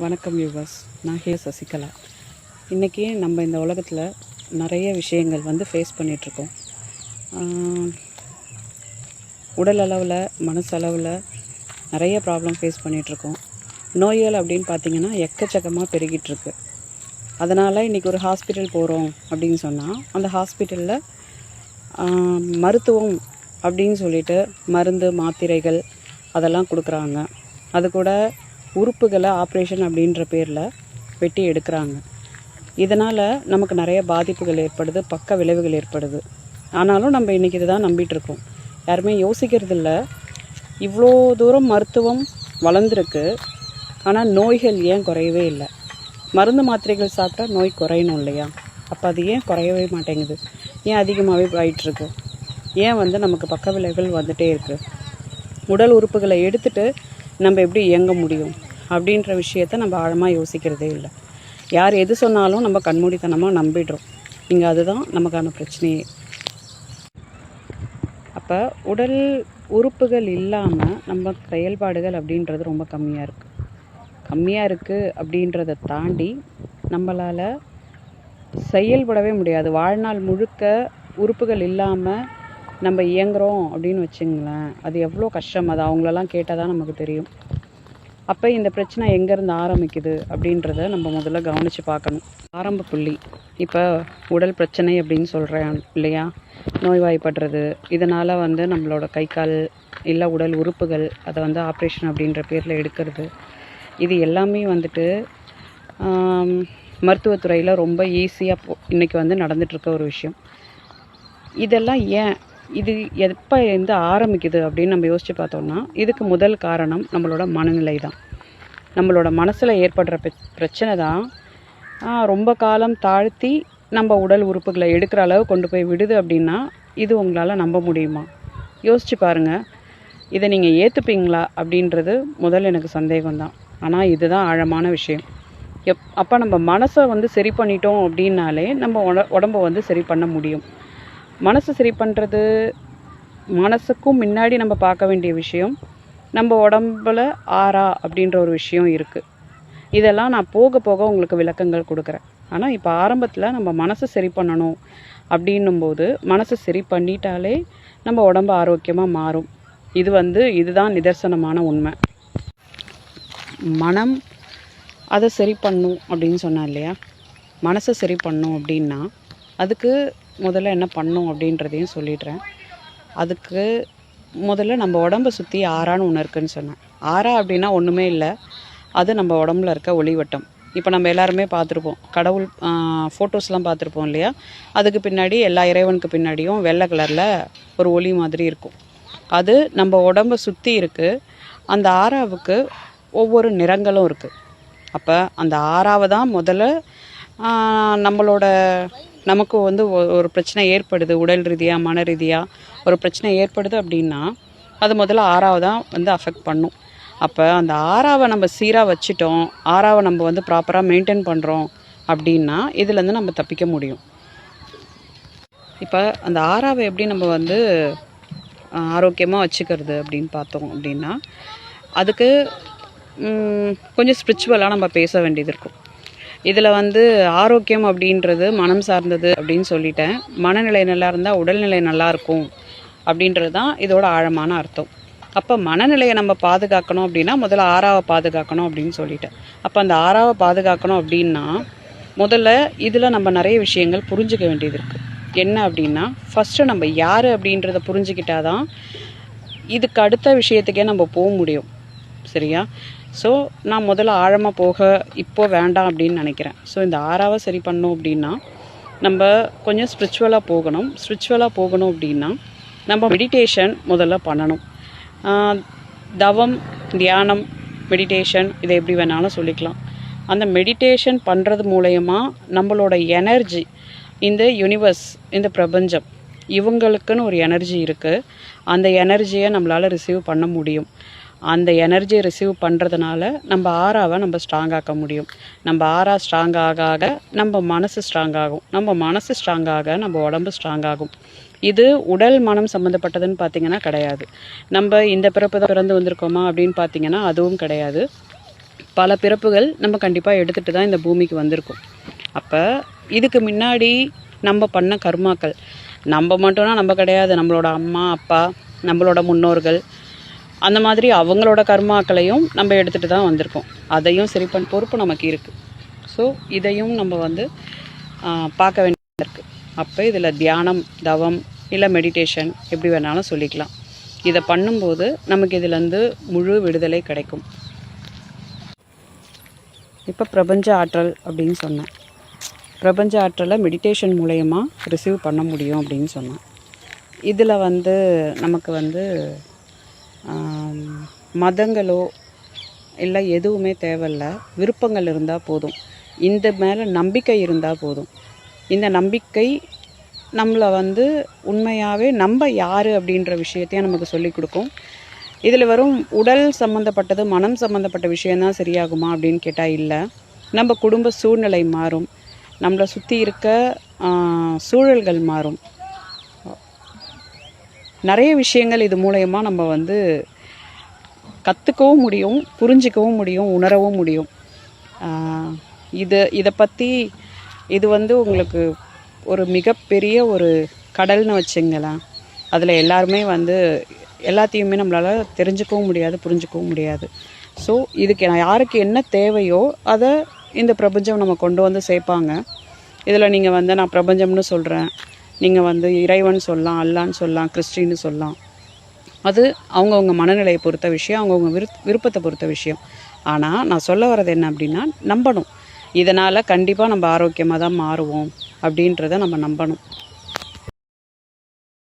வணக்கம் யூவர்ஸ் நான் ஹே சசிகலா. இன்றைக்கி நம்ம இந்த உலகத்தில் நிறைய விஷயங்கள் வந்து ஃபேஸ் பண்ணிகிட்ருக்கோம் உடல் அளவில் மனசளவில் நிறைய ப்ராப்ளம் ஃபேஸ் பண்ணிகிட்ருக்கோம் நோய்கள் அப்படின்னு பார்த்தீங்கன்னா எக்கச்சக்கமாக பெருகிட்டுருக்கு. அதனால் இன்றைக்கி ஒரு ஹாஸ்பிட்டல் போகிறோம் அப்படின்னு சொன்னால் அந்த ஹாஸ்பிட்டலில் மருத்துவம் அப்படின்னு சொல்லிட்டு மருந்து மாத்திரைகள் அதெல்லாம் கொடுக்குறாங்க. அது கூட உறுப்புகளை ஆப்ரேஷன் அப்படின்ற பேரில் வெட்டி எடுக்கிறாங்க. இதனால் நமக்கு நிறைய பாதிப்புகள் ஏற்படுது பக்க விளைவுகள் ஏற்படுது. ஆனாலும் நம்ம இன்றைக்கி இதை தான் நம்பிட்டு யாருமே யோசிக்கிறது இல்லை இவ்வளோ தூரம் மருத்துவம் வளர்ந்துருக்கு. ஆனால் நோய்கள் ஏன் குறையவே இல்லை? மருந்து மாத்திரைகள் சாப்பிட்டா நோய் குறையணும் இல்லையா? அப்போ அது ஏன் குறையவே மாட்டேங்குது? ஏன் அதிகமாகவே ஆயிட்டுருக்கு ஏன் வந்து நமக்கு பக்க விளைவுகள் வந்துகிட்டே இருக்குது உடல் உறுப்புகளை எடுத்துட்டு நம்ம எப்படி இயங்க முடியும் அப்படின்ற விஷயத்த நம்ம ஆழமாக யோசிக்கிறதே இல்லை. யார் எது சொன்னாலும் நம்ம கண்மூடித்தனமாக நம்பிடுறோம். இங்கே அதுதான் நமக்கான பிரச்சனையே. அப்போ உடல் உறுப்புகள் இல்லாமல் நம்ம செயல்பாடுகள் அப்படின்றது ரொம்ப கம்மியாக இருக்குது கம்மியாக இருக்குது அப்படின்றத தாண்டி நம்மளால் செயல்படவே முடியாது. வாழ்நாள் முழுக்க உறுப்புகள் இல்லாமல் நம்ம இயங்குகிறோம் அப்படின்னு வச்சுங்களேன் அது எவ்வளோ கஷ்டம். அது அவங்களெல்லாம் கேட்டால் தான் நமக்கு தெரியும். அப்போ இந்த பிரச்சனை எங்கேருந்து ஆரம்பிக்குது அப்படின்றத நம்ம முதல்ல கவனித்து பார்க்கணும். ஆரம்ப புள்ளி. இப்போ உடல் பிரச்சனை அப்படின்னு சொல்கிறேன் இல்லையா? நோய்வாய்ப்படுறது. இதனால் வந்து நம்மளோட கை கால் இல்லை உடல் உறுப்புகள் அதை வந்து ஆப்ரேஷன் அப்படின்ற பேரில் எடுக்கிறது. இது எல்லாமே வந்துட்டு மருத்துவத்துறையில் ரொம்ப ஈஸியாக இன்றைக்கி வந்து நடந்துகிட்ருக்க ஒரு விஷயம். இதெல்லாம் ஏன் இது எப்போ இருந்து ஆரம்பிக்குது அப்படின்னு நம்ம யோசித்து பார்த்தோம்னா இதுக்கு முதல் காரணம் நம்மளோட மனநிலை தான். நம்மளோட மனசில் ஏற்படுற பிரச்சனை தான் ரொம்ப காலம் தாழ்த்தி நம்ம உடல் உறுப்புகளை எடுக்கிற அளவு கொண்டு போய் விடுது அப்படின்னா இது உங்களால் நம்ப முடியுமா? யோசிச்சு பாருங்கள் இதை நீங்கள் ஏற்றுப்பீங்களா அப்படின்றது முதல் எனக்கு சந்தேகம்தான் ஆனால் இதுதான் ஆழமான விஷயம். எப் அப்போ நம்ம மனசை வந்து சரி பண்ணிட்டோம் அப்படின்னாலே நம்ம உட உடம்ப வந்து சரி பண்ண முடியும். மனசு சரி பண்ணுறது மனசுக்கும் முன்னாடி நம்ம பார்க்க வேண்டிய விஷயம் நம்ம உடம்புல ஆறா அப்படின்ற ஒரு விஷயம் இருக்குது இதெல்லாம் நான் போக போக உங்களுக்கு விளக்கங்கள் கொடுக்குறேன். ஆனால் இப்போ ஆரம்பத்தில் நம்ம மனசை சரி பண்ணணும் அப்படின்னும்போது மனசை சரி பண்ணிட்டாலே நம்ம உடம்பு ஆரோக்கியமாக மாறும். இது வந்து இதுதான் நிதர்சனமான உண்மை. மனம் அதை சரி பண்ணும் அப்படின்னு சொன்னேன் இல்லையா? மனசை சரி பண்ணும் அப்படின்னா அதுக்கு முதல்ல என்ன பண்ணும் அப்படின்றதையும் சொல்லிடுறேன். அதுக்கு முதல்ல நம்ம உடம்பை சுற்றி ஆறான்னு ஒன்று இருக்குன்னு சொன்னேன். ஆறா அப்படின்னா ஒன்றுமே இல்லை. அது நம்ம உடம்புல இருக்க ஒளிவட்டம். இப்போ நம்ம எல்லாருமே பார்த்துருப்போம். கடவுள் ஃபோட்டோஸ்லாம் பார்த்துருப்போம் இல்லையா? அதுக்கு பின்னாடி எல்லா இறைவனுக்கு பின்னாடியும் வெள்ளை கலரில் ஒரு ஒளி மாதிரி இருக்கும். அது நம்ம உடம்பை சுற்றி இருக்குது அந்த ஆறாவுக்கு ஒவ்வொரு நிறங்களும் இருக்குது அப்போ அந்த ஆறாவை தான் முதல்ல நம்மளோட நமக்கு வந்து ஒ- ஒரு பிரச்சனை ஏற்படுது உடல் ரீதியாக மன ரீதியாக ஒரு பிரச்சனை ஏற்படுது அப்படின்னா அது முதல்ல ஆறாவை தான் வந்து அஃபெக்ட் பண்ணும். அப்போ அந்த ஆறாவை நம்ம சீராக வச்சுட்டோம் ஆறாவை நம்ம வந்து ப்ராப்பராக மெயின்டைன் பண்ணுறோம் அப்படின்னா இதுலேருந்து நம்ம தப்பிக்க முடியும். இப்போ அந்த ஆறாவை எப்படி நம்ம வந்து ஆரோக்கியமாக வச்சுக்கிறது அப்படின்னு பார்த்தோம் அப்படின்னா அதுக்கு கொஞ்சம் ஸ்பிரிச்சுவலாக நம்ம பேச வேண்டியது இருக்கும். இதில் வந்து ஆரோக்கியம் அப்படின்றது மனம் சார்ந்தது அப்படின்னு சொல்லிட்டேன். மனநிலை நல்லா இருந்தால் உடல்நிலை நல்லாயிருக்கும் அப்படின்றது தான் இதோட ஆழமான அர்த்தம். அப்போ மனநிலையை நம்ம பாதுகாக்கணும் அப்படின்னா முதல்ல ஆறாவை பாதுகாக்கணும் அப்படின்னு சொல்லிட்டேன். அப்போ அந்த ஆறாவை பாதுகாக்கணும் அப்படின்னா முதல்ல இதில் நம்ம நிறைய விஷயங்கள் புரிஞ்சுக்க வேண்டியது இருக்குது என்ன அப்படின்னா ஃபஸ்ட்டு நம்ம யார் அப்படின்றத புரிஞ்சுக்கிட்டாதான் இதுக்கு அடுத்த விஷயத்துக்கே நம்ம போக முடியும். சரியா? ஸோ நான் முதல்ல ஆழமாக போக இப்போ வேண்டாம் அப்படின்னு நினைக்கிறேன். ஸோ இந்த ஆறாவை சரி பண்ணோம் அப்படின்னா நம்ம கொஞ்சம் ஸ்பிரிச்சுவலாக போகணும். ஸ்பிரிச்சுவலாக போகணும் அப்படின்னா நம்ம மெடிடேஷன் முதல்ல பண்ணணும். தவம் தியானம் மெடிடேஷன் இதை எப்படி வேணாலும் சொல்லிக்கலாம். அந்த மெடிடேஷன் பண்ணுறது மூலயமா நம்மளோட எனர்ஜி இந்த யூனிவர்ஸ் இந்த பிரபஞ்சம் இவங்களுக்குன்னு ஒரு எனர்ஜி இருக்குது அந்த எனர்ஜியை நம்மளால் ரிசீவ் பண்ண முடியும். அந்த எனர்ஜியை ரிசீவ் பண்ணுறதுனால நம்ம ஆறாவை நம்ம ஸ்ட்ராங் ஆக்க முடியும். நம்ம ஆறா ஸ்ட்ராங் ஆக ஆக நம்ம மனசு ஸ்ட்ராங் ஆகும். நம்ம மனசு ஸ்ட்ராங் ஆக நம்ம உடம்பு ஸ்ட்ராங் ஆகும். இது உடல் மனம் சம்மந்தப்பட்டதுன்னு பார்த்தீங்கன்னா கிடையாது. நம்ம இந்த பிறப்பு தான் பிறந்து வந்திருக்கோமா அப்படின்னு பார்த்தீங்கன்னா அதுவும் கிடையாது. பல பிறப்புகள் நம்ம கண்டிப்பாக எடுத்துகிட்டு தான் இந்த பூமிக்கு வந்திருக்கோம். அப்போ இதுக்கு முன்னாடி நம்ம பண்ண கர்மாக்கள். நம்ம மட்டும்னா நம்ம கிடையாது. நம்மளோட அம்மா அப்பா நம்மளோட முன்னோர்கள் அந்த மாதிரி அவங்களோட கர்மாக்களையும் நம்ம எடுத்துகிட்டு தான் வந்திருக்கோம். அதையும் சரி பண்ண பொறுப்பு நமக்கு இருக்குது ஸோ இதையும் நம்ம வந்து பார்க்க வேண்டியிருக்கு இருக்குது அப்போ இதில் தியானம் தவம் இல்லை மெடிடேஷன் எப்படி வேணாலும் சொல்லிக்கலாம். இதை பண்ணும்போது நமக்கு இதுலேருந்து முழு விடுதலை கிடைக்கும். இப்போ பிரபஞ்ச ஆற்றல் அப்படின்னு சொன்னேன். பிரபஞ்ச ஆற்றலை மெடிடேஷன் மூலயமா ரிசீவ் பண்ண முடியும் அப்படின்னு சொன்னேன். இதில் வந்து நமக்கு வந்து மதங்களோ இல்லை எதுவுமே தேவையில்ல. விருப்பங்கள் இருந்தால் போதும். இந்த மேலே நம்பிக்கை இருந்தால் போதும். இந்த நம்பிக்கை நம்மளை வந்து உண்மையாகவே நம்ம யார் அப்படின்ற விஷயத்தையும் நமக்கு சொல்லிக் கொடுக்கும். இதில் வரும் உடல் சம்மந்தப்பட்டது மனம் சம்மந்தப்பட்ட விஷயந்தான் சரியாகுமா அப்படின்னு கேட்டால் இல்லை. நம்ம குடும்ப சூழ்நிலை மாறும். நம்மளை சுற்றி இருக்க சூழல்கள் மாறும். நிறைய விஷயங்கள் இது மூலயமா நம்ம வந்து கற்றுக்கவும் முடியும் புரிஞ்சிக்கவும் முடியும் உணரவும் முடியும். இது இதை பற்றி இது வந்து உங்களுக்கு ஒரு மிகப்பெரிய ஒரு கடல்னு வச்சுங்களேன். அதில் எல்லாருமே வந்து எல்லாத்தையுமே நம்மளால் தெரிஞ்சுக்கவும் முடியாது புரிஞ்சுக்கவும் முடியாது. ஸோ இதுக்கு நான் யாருக்கு என்ன தேவையோ அதை இந்த பிரபஞ்சம் நம்ம கொண்டு வந்து சேர்ப்பாங்க. இதில் நீங்கள் வந்து நான் பிரபஞ்சம்னு சொல்கிறேன் நீங்கள் வந்து இறைவன் சொல்லலாம் அல்லான்னு சொல்லலாம் கிறிஸ்டின்னு சொல்லலாம். அது அவங்கவுங்க மனநிலையை பொறுத்த விஷயம் அவங்கவுங்க விரு விருப்பத்தை பொறுத்த விஷயம். ஆனால் நான் சொல்ல வர்றது என்ன அப்படின்னா நம்பணும். இதனால் கண்டிப்பாக நம்ம ஆரோக்கியமாக தான் மாறுவோம் அப்படின்றத நம்ம நம்பணும்.